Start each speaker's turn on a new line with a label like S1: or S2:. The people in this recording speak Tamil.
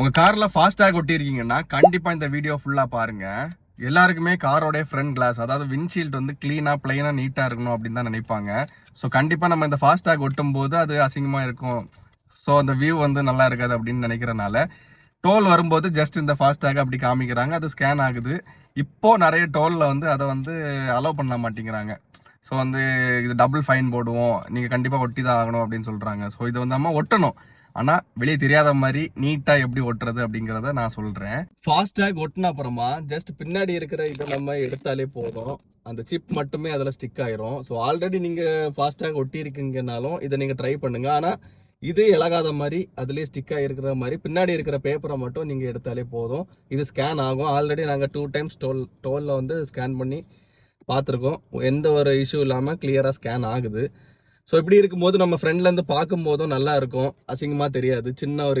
S1: உங்க கார்ல ஃபாஸ்டாக் ஒட்டியிருக்கீங்கன்னா கண்டிப்பா இந்த வீடியோ ஃபுல்லா பாருங்க. எல்லாருக்குமே காரோடைய ஃப்ரண்ட் கிளாஸ் அதாவது விண்ட்ஷீல்டு வந்து க்ளீனாக பிளைனாக நீட்டாக இருக்கணும் அப்படின்னு தான் நினைப்பாங்க. ஸோ கண்டிப்பாக நம்ம இந்த ஃபாஸ்டாக் ஒட்டும் போது அது அசிங்கமாக இருக்கும். ஸோ அந்த வியூ வந்து நல்லா இருக்காது அப்படின்னு நினைக்கிறனால டோல் வரும்போது ஜஸ்ட் இந்த ஃபாஸ்டாக் அப்படி காமிக்கிறாங்க. அது ஸ்கேன் ஆகுது. இப்போ நிறைய டோலில் வந்து அதை வந்து அலோவ் பண்ண மாட்டேங்கிறாங்க. ஸோ வந்து இது டபுள் ஃபைன் போடுவோம். நீங்கள் கண்டிப்பாக ஒட்டி தான் ஆகணும் அப்படின்னு சொல்கிறாங்க ஸோ இது வந்து நம்ம ஒட்டணும். ஆனால் வெளியே தெரியாத மாதிரி நீட்டாக எப்படி ஒட்டுறது அப்படிங்கிறத நான் சொல்கிறேன் ஃபாஸ்டாக் ஒட்டின அப்புறமா ஜஸ்ட் பின்னாடி இருக்கிற இதை நம்ம எடுத்தாலே போதும். அந்த சிப் மட்டுமே அதில் ஸ்டிக் ஆயிரும். ஸோ ஆல்ரெடி நீங்கள் ஃபாஸ்டாக் ஒட்டியிருக்கீங்கனாலும் இதை நீங்கள் ட்ரை பண்ணுங்க. ஆனால் இது இழகாத மாதிரி அதுலேயே ஸ்டிக் ஆகிருக்கிற மாதிரி பின்னாடி இருக்கிற பேப்பரை மட்டும் நீங்கள் எடுத்தாலே போதும். இது ஸ்கேன் ஆகும். ஆல்ரெடி நாங்கள் டூ டைம்ஸ் டோல் டோலில் வந்து ஸ்கேன் பண்ணி பார்த்துருக்கோம். எந்த ஒரு இஷ்யூ இல்லாமல் கிளியராக ஸ்கேன் ஆகுது. ஸோ இப்படி இருக்கும்போது நம்ம ஃப்ரெண்ட்லேருந்து பார்க்கும்போதும் நல்லா இருக்கும். அசிங்கமாக தெரியாது. சின்ன ஒரு இது.